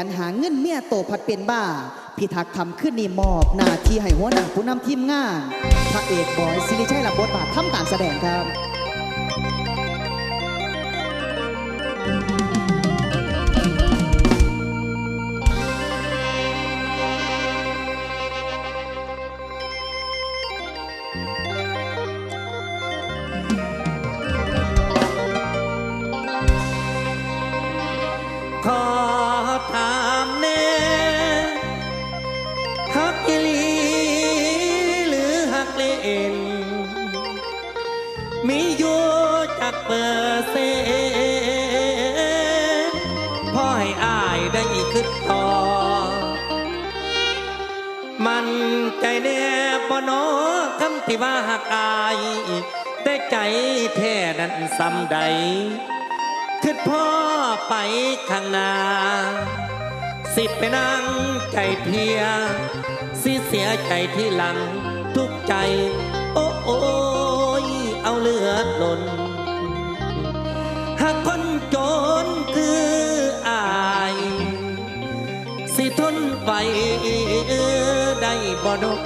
ยันหาเงินเมียโตผัดเป็นบ้า พิทักษ์คำขึ้นนี่มอบหน้าที่ให้หัวหน้าผู้นำทีมงานพระเอกบอยซิริชัยรับบทบาททำการแสดงครับ นอคำที่ว่าหักอายแต่ใจแท้นั้นซ้ำใดคือพ่อไปข้างหน้า สิไปนั่งใจเพีย สิเสียใจที่หลัง ทุกใจ โอ้โอยเอาเลือดหล่นหากคนจนคืออาย สิทนไปได้บ่ดอก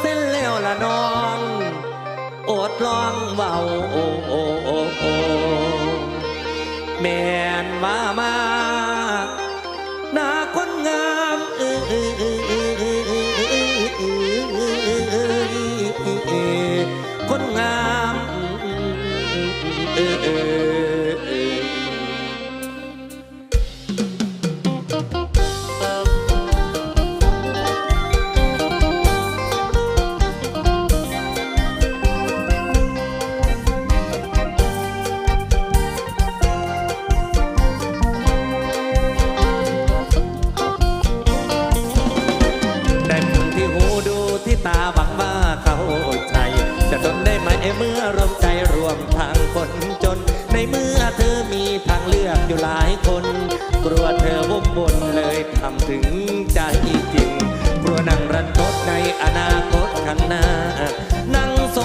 เส้นแล้วละน้องอดลองเบาโอ้โอ้โอ้โอ้แม่นมามา อกอยู่หลายคน กลัวเธอวกบนเลยทำถึงใจจริง กลัวนั่งรันทดในอนาคตข้างหน้านั่งโซ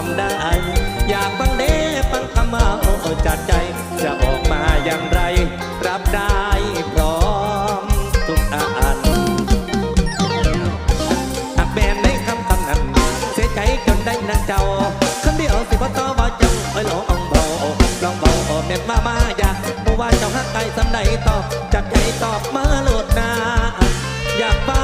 ซ้ำได้ อยากฟังเด้ฟังคำเอาจากใจ จะออกมาอย่างไร รับได้พร้อมทุกอันหากแมนได้คำคำนั้น เสียใจจนได้นะเจ้าคำเดียวสิพ่อต่อว่าเจ้าเอ้ยลองเบาลองเบาแม่นมามาอยากบอว่าเจ้าฮักไกสำใดตอบจากใจตอบมาโลดหนาอยากฟัง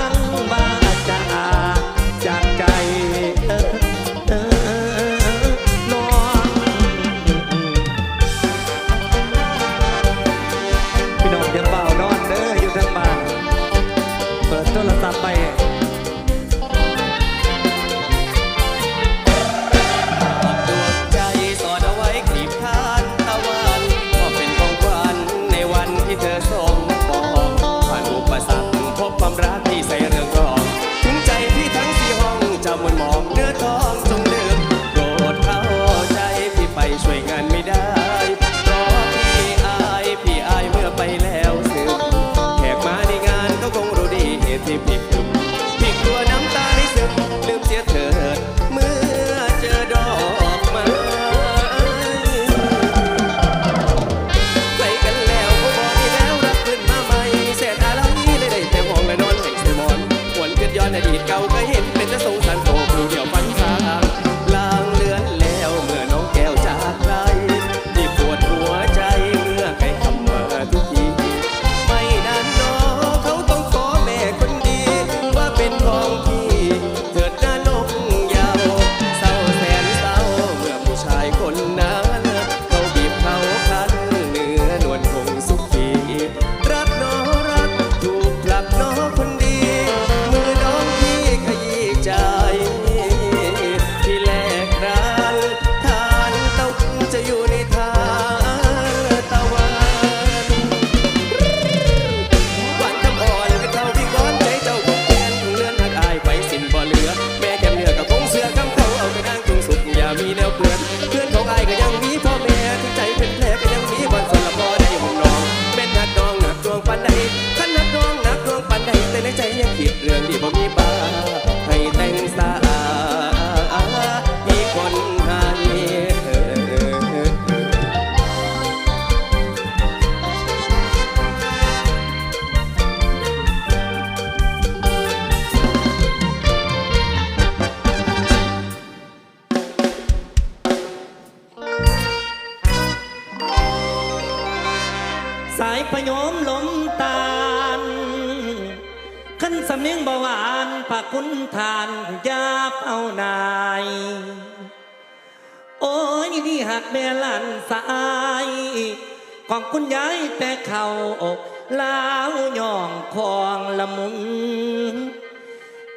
ย่องคองละมุน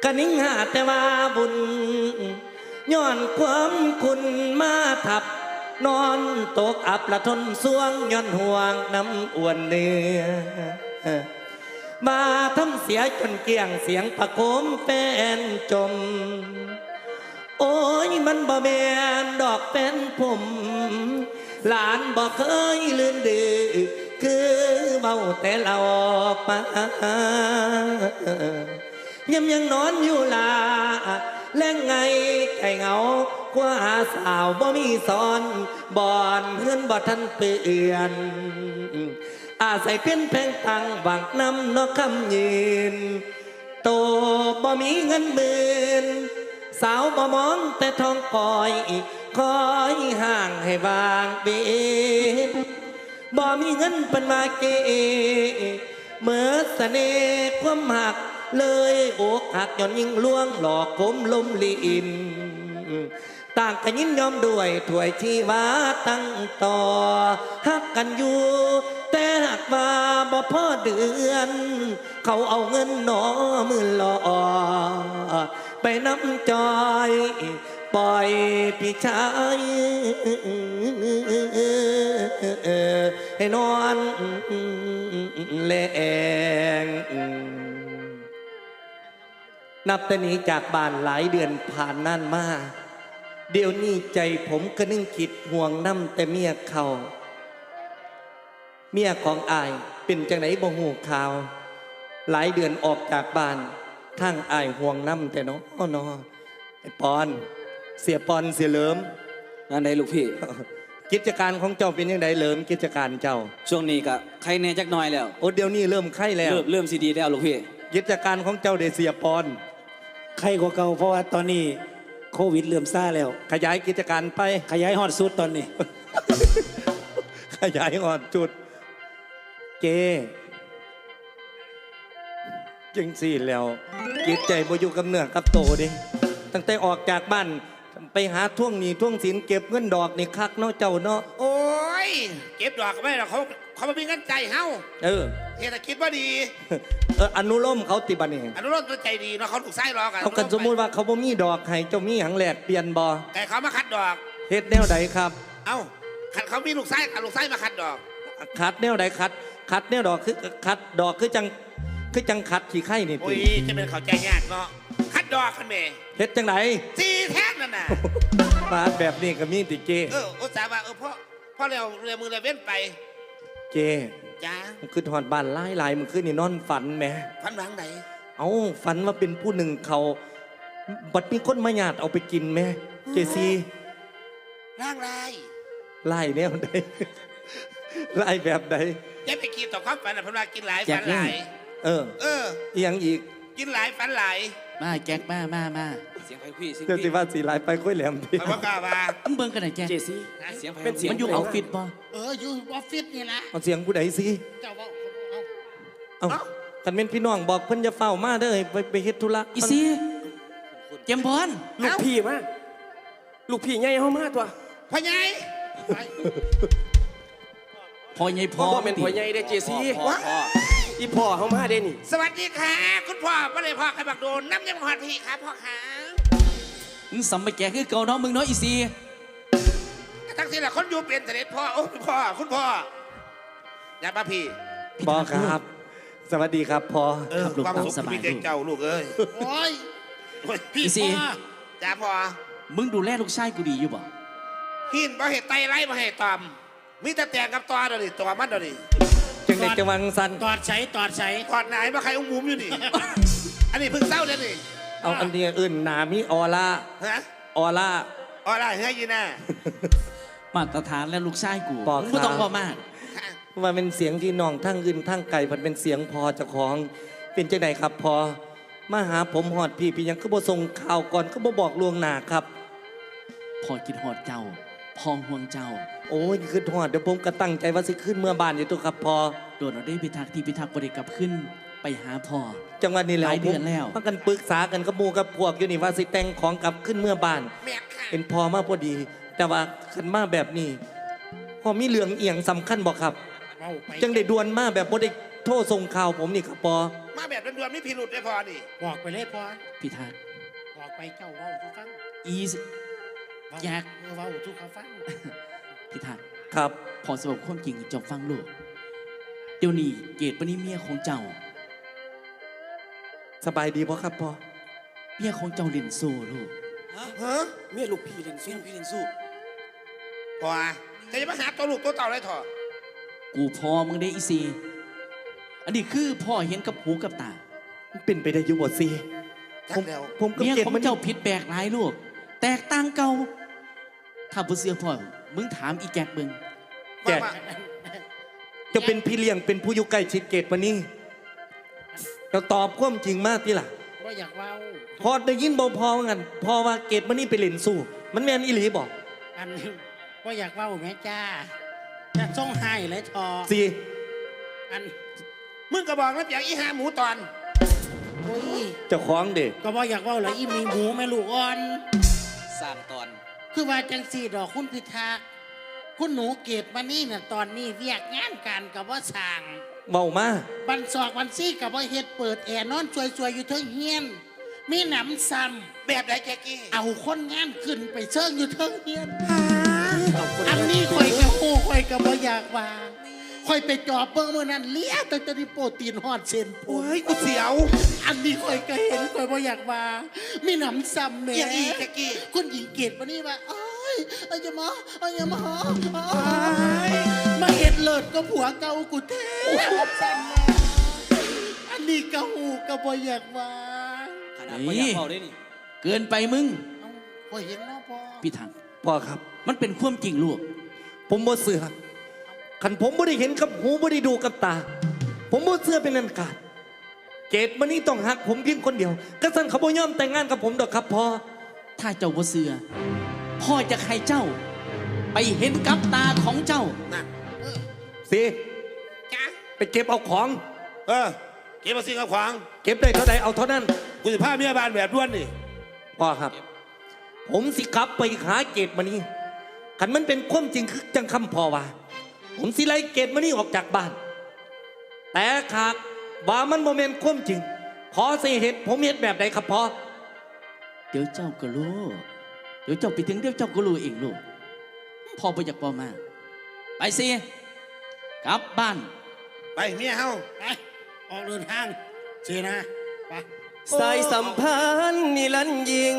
กะนิ่งหาแต่ว่าบุญย้อนความคุณมาทับ นอนตกอับละทนสวงย้อนห่วงน้ำอ้วนเนื้อมาทำเสียจนเกลี้ยงเสียงประโคมแฟนจม โอ้ยมันบ่แมนดอกแฟนผม หลานบ่เคยลืมดื้อ คือเบาแต่เราออกมายังยังนอนอยู่ลาแล้งไงไก่เหงากว่าสาวบ่มีสอนบอนเพื่อนบ่ทันเปลี่ยนอาศัยเพี้ยนแพงตังบังน้ำนอกคำยืน โตบ่มีเงินหมื่นสาวบ่มองแต่ทองกอยคอยห่างให้บางเบน บ่มีเงินเป็นมาเกเมื่อเสน่ห์ความหักเลยอกหักย้อนยิ่งล่วงหลอกผมลมลีอิน ต่างกันยินยอมด้วยถวยชีวาตั้งต่อหักกันอยู่ แต่หักมาบ่พ่อเดือน เขาเอาเงินหนอมือหลอไปน้ำจอย ปล่อยพี่ชายให้นอนแลงนับแต่นี้จากบ้านหลายเดือนผ่านนั่นมา เดี๋ยวนี้ใจผมก็นึ่งคิดห่วงน้ำแต่เมียเขา เมียของอายเป็นจังไหนบ่หูข่าว หลายเดือนออกจากบ้านทางอายห่วงน้ำแต่เนาะเนาะไอ้ปอน เสียปอนเสียเหลิมนั่นได้ลูกพี่ กิจการของเจ้าเป็นยังไงเหลิมกิจการเจ้า ช่วงนี้ก็ใครแน่จักหน่อยแล้วโอ้เดี๋ยวนี้เริ่มไข้แล้วเริ่มเริ่มซีดีแล้วลูกพี่กิจการของเจ้าเดเสียปอนใครกว่าเก่าเพราะว่าตอนนี้โควิดเริ่มซ่าแล้ว ขยายกิจการไปขยายฮอดสุดตอนนี้ ขยายอ่อนจุด เจจังสี่แล้วจิตใจบ่อยู่กับเนื้อกับโตเดิตั้งแต่ออกจากบ้าน ไปหาท่วงหนี้ท่วงสินเก็บเงินดอกนี่คักเนาะเจ้าเนาะโอ้ยเก็บดอกก็ไม่ได้หรอกเขาเขาไม่มีเงินใจเฮาเออเศรษฐกิจว่าดี เอออนุโลมเขาติบันนี่อนุรักษ์ตัวใจดีเนาะเขาถูกไส้รอกันเขากันสมมุติว่าเขาบ่มีดอกให้เจ้ามีหยังแหลกเปลี่ยนบ่ไก่เขามาคัดดอกเฮ็ดแนวใดครับ เอ้าคัดเขามีลูกไส้คัดลูกไส้มาคัดดอก คัดแนวใดคัด คัดแนวดอกคือคัดดอกคือจังคือจังคัดขี้ไข่นี่โอ้ติยจะเป็นเขาใจยากเนาะคั ดดอกคันเมเฮ็ดจังไดสี่แท่งนั่นน่ะปาดแบบนี้ก็มีติเจ เอออุตส่าห์ว่าเออพ่อพ่อเร็วเรือมือเรือเว้นไปเจจ้ามันคือถอดบ้านหลายหลายมันคือนี่นอนฝันแหมพันหลังไหนเอาฝันว่าเป็นผู้หนึ่งเขาบัดมีคนมาหยาดเอาไปกินแหมเจซีร่างไรไล่แนวใดไล่แบบใดจะไปกินต่อความฝันน่ะเพราะว่ากินหลายแจฝักนเงิหนลายเออ เอออีหยังอีก กินหลายฝันหลาย มาแจ็คมามามาเสียงไผ่พี่เสียงเจ้าสิพี่ว่าสีลายไปค่อยแหลมพี่ไปว่ากล้ามามึงเบิ่งกันไหนแจ็คเจซี่เสียงไผ่เป็นเสียงมันอยู่ออฟฟิศบ่เอออยู่ออฟฟิศนี่ละเอาเสียงผู้ใดสิเจ้าว่าเอาเอาคันเป็นพี่น้องบอกเพิ่นจะเฝ้ามาเด้อไปไปเฮ็ดธุระอีซีเจมส์บอลลูกพี่มาลูกพี่ใหญ่เฮามาตัวพ่อใหญ่พอใหญ่พพ่ออเป็นพ่อใหญ่ได้เจซี่ อีพ่อเฮามาได้นี่ สวัสดีค่ะ คุณพ่อไม่ได้พ่อใครบักโดนน้ำยำหอดพี่ครับพ่อขามึงสัมไปแกคือเก่าเนาะมึงเนาะอีซีทั้งสิ้นละคนอยู่เป็นเสด็จพ่อโอ้คุณพ่อคุณพ่ออย่าป้าพี่พอครับ สวัสดีครับพอเออความสุขที่มีแก่เจ้าลูกเอ้ยโอ้ยโอ้ยพี่อีซีพ่อจ้าพ่อมึงดูแลลูกชายกูดีอยู่บ่หินบ่เห็ดไตไล่บ่เห็ดตอมมีแต่แตงกับตอเดี๋ยวนี้ตัวมันเดี๋ยวนี้ จังเด็กจังหวังสันตอดใสตอดใสขอดไหนมาใครอุ้มมุมอยู่นี่ อันนี้เพิ่งเศร้าเดี๋ยวนี้เอาอันนี้อื่นหนามีออร่าฮะออร่าอ๋อได้เฮ้ยยีน่ามาตรฐานและลูกชายกูบอกมึงบ่ต้องครับบ่มากว่าเป็นเสียงที่น้องทั้งอื่นทั้งไก่มันเป็นเสียงพอเจ้าของ เป็นจังไดครับพอมาหาผมหอดพี่พี่ยังก็บ่ส่งข่าวก่อนก็บ่บอกล่วงหน้าครับ พอคิดฮอดเจ้า พอห่วงเจ้า โอ้ยคือหอดเดี๋ยวผมก็ตั้งใจว่าสิขึ้นเมื่อบ้านอยู่ตัวครับพอโดนเอาได้พิทักษ์ที่พิทักษ์บริกลับขึ้นไปหาพ่อ จังหวัดนี้แหล้วหลายเดือนแล้วพากันปรึกษากันกับหมู่กับพวกอยู่นี่ว่าสิแต่งของกลับขึ้นเมื่อบ้านแม่ค่ะเป็นพอมาพอดี แต่ว่าขันมาแบบนี้พอมีเรื่องเอียงสำคัญบอกครับเอาไปจังได้ดวนมาแบบบ่ได้โทษส่งข่าวผมนี่ครับพอมาแบบด่วนๆไม่พิรุษได้พอนี่บอกไปเลยพ่อพิทักษ์บอกไปเจ้าเว้าทุกฟังอีสเว้ อยากเออเว้าทุกเขาฟังพิทักษ์ครับพอสรุปความจริงให้เจบฟังลูกเดี๋ยวนี้เกตปนี้เมียของเจ้า สบายดีบ่ครับพอเมียของเจ้าเล่นโซ่ลูกฮะเมียลูกพี่เล่นสู้พี่เล่นสู้พอจะจะมาหาตัวลูกตัวเต่าอะไรถอดกูพอมึงได้อีซีอันนี้คือพ่อเห็นกับหูกับตามันเป็นไปได้อยู่บ่ซีทัผกมแล้วผมก็เมียเก็บของมันเจ้าผิดแปลกหลายลูก แตกต่างเก่า ถ้าบ่เสือพ่อมึงถามอีแจกเบิงแจกว่าจะเป็นพี่เลี้ยงเป็นผู้อยู่ใกล้ชิดเกตวันนี้เราตอบความจริงมากที่ล่ะว่าอยากเว้าพอได้ยินบ่พอว่างั้นพอว่าเกตมันนี่ไปเล่นสู้ มันแม่นอีหลีบอกอันว่าอยากเว้าแม่จ้าจะส่งให้เลยทอซีอันมึงก็บอกแล้วอย่างอีหาหมูตอนโอ้ยเจ้าของเด็ก็บ่อยากเว้าเลยอีมีหมูแม่ลูกอ่อนสร้างตอน คือว่าจังสี่ดอกคุณพิทักษ์คุณหนูเกตมานี่น่ะตอนนี้เรียกงานการกับว่าสั่งเว้ามาบันศอกบันซี่กับว่าเฮ็ดเปิดแอร์นอนสวยๆอยู่เทิงเฮียน มีหนำซ้แบบไหนแกกี้ำเอาคนงานขึ้นไปเชิงอยู่เทิงเฮียน อันนี้ข่อยกับโคข่อยกับบ่อยากว่า ข่อยไปจอบเบิ่งมื้อนั้นเลี้ยตั้งแต่ที่โปรตีนฮอดเส้นผโอ้มยกูเสียว อันนี้ข่อยก็เห็นข่อยบ่อยากว่ามีหนำซ้ำแหม่อย่างอีแกกี้ คุณหญิงเกตมานี่ว่าเอ้ยเอ้ยอย่ามาเอ้ยอย่ามาเอ้ยมาเห็ดเลิศก็ผัวเก่ากูแท้ซ้ำแหม่อันนี้ก็หูก็บ่อยากว่าขนาดบ่อยากเฝ้าได้นี่เกินไปมึง เอ้าข่อยเห็นเนาะพ่อพี่ทักษ์พ่อครับ มันเป็นความจริงลูก ผมบ่เสือ ขันผมบ่ได้เห็นกับหูบ่ได้ดูกับตา ผมบ่เสือเป็นอันขาดเกตมันนี่ต้องหักผมเพียงคนเดียวกระสันเขาบ่ยอมแต่งงานกับผมดอกครับพ่อถ้าเจ้าบ่เสือพ่อจะให้เจ้า ไปเห็นกับตาของเจ้าน่ะสิจ้าไปเก็บเอาของ เออเก็บมาสิ่งกับขวางเก็บได้เท่าใดเอาเท่านั้นกูจะพาเมียบ้านแบบด้วนนี่พ่อครับ ผมสิกลับไปหาเกตมานี่ขันมันเป็นความจริงคือจังคำพ่อว่า ผมสิไล่เกตมานี่ออกจากบ้าน แต่ขากว่ามันโมเมนความจริง พอสิเห็นผมเห็นแบบใดครับพ่อเดี๋ยวเจ้าก็รู้ เดี๋ยวเจ้าไปถึงเดี๋ยวเจ้าก็รู้เองลูกพ่อไปอยากบอกมา ไปสิกลับบ้าน ไปเมียเฮาไปออกเดินทางเสียนะไปสายสัมพันธ์นิรันดร์ยิ่ง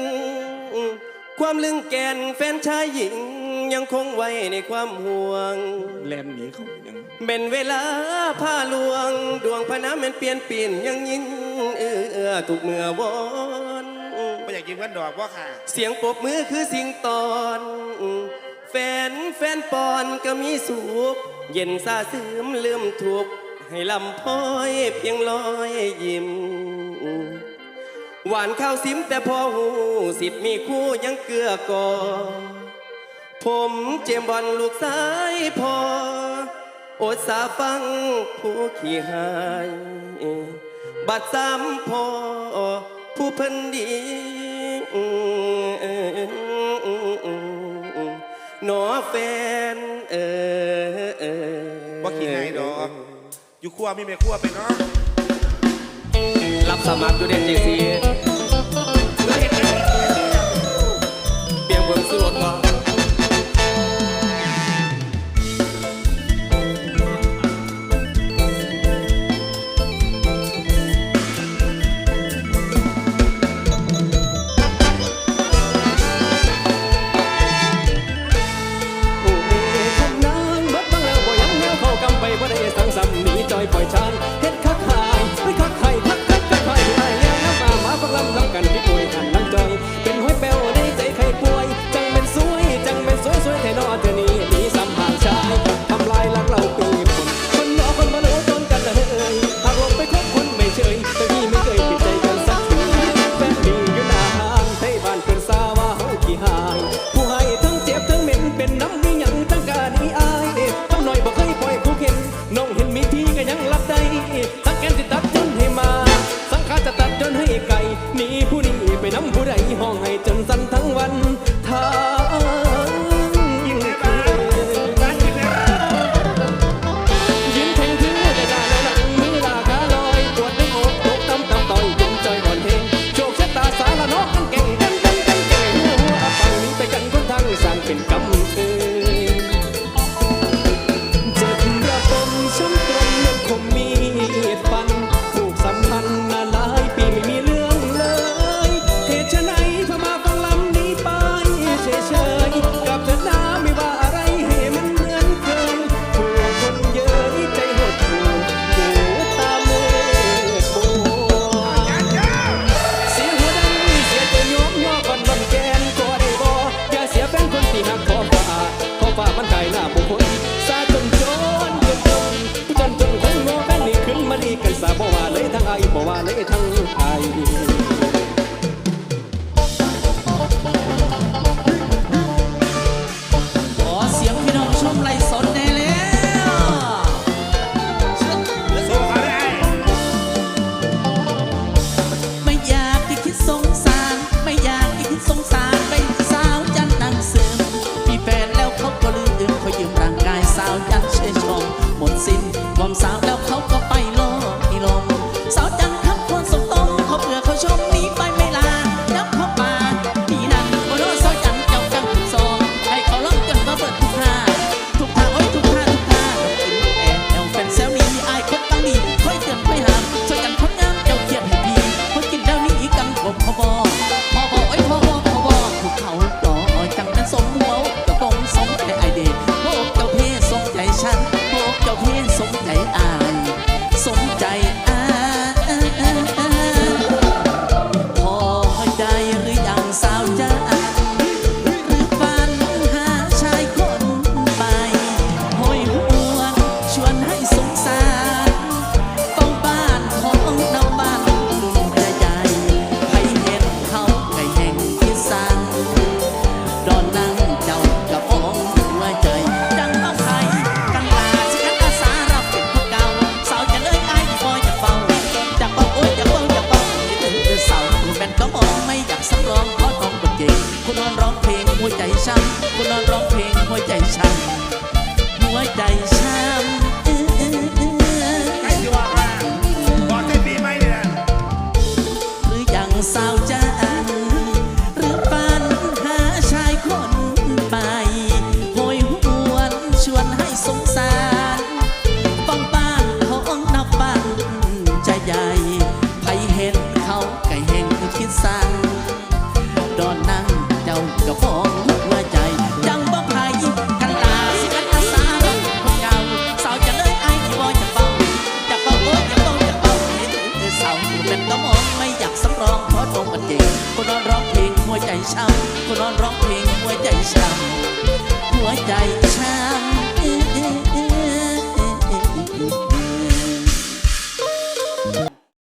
ความลึงแกนแฟนชายหญิง ยังคงไว้ในความห่วง แลนหนีเขายังเป็นเวลาผ้าลวง ดวงพระน้ำมันเปลี่ยนเปลี่ยนยังยินเอื้อถูกเมื่อวอนไม่อยากกินเพื่นดอกว่าค่ะ เสียงปบมือคือสิ่งตอน แฟนแฟนปอนก็มีสุขเย็นซาซึมลืมถูกให้ลำพ้อยเพียงลอยยิ้ม หวานข้าวซิมแต่พอหูสิบมีคู่ยังเกลือกอ ผมเจมบอลลูกสายพออดสาฟังผู้ขี่หาย บัดซ้ำพอผู้พันดีหนอแฟนเออว่าขี้หาดอกอยู่ขั้วไม่แม่ขั้วไปเนาะรับสมัครอยู่เด่นเจซี 一姨婆啊，你哋唱。